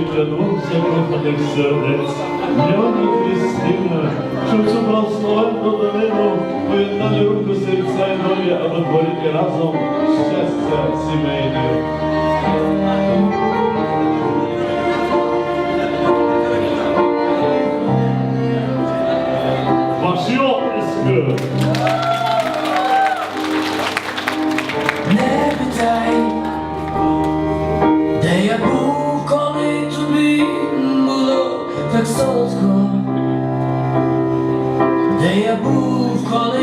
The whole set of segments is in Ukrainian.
для двох закоханих сердець. Льоні Христина, щоб цю благословенну долину поєднали руку серця і долі, аби творити разом щастя сімейне. Ваші оплески! Так солодко, де я був, коли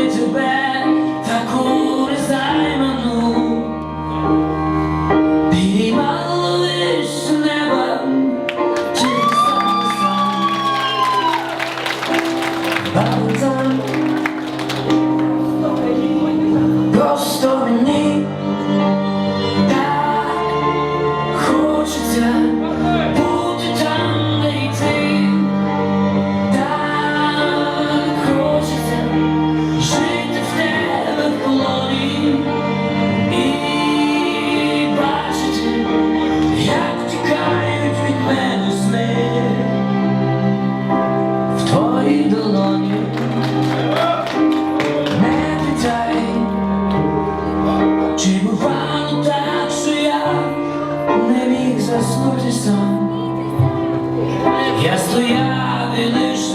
заснути сам? Я стояв і лиш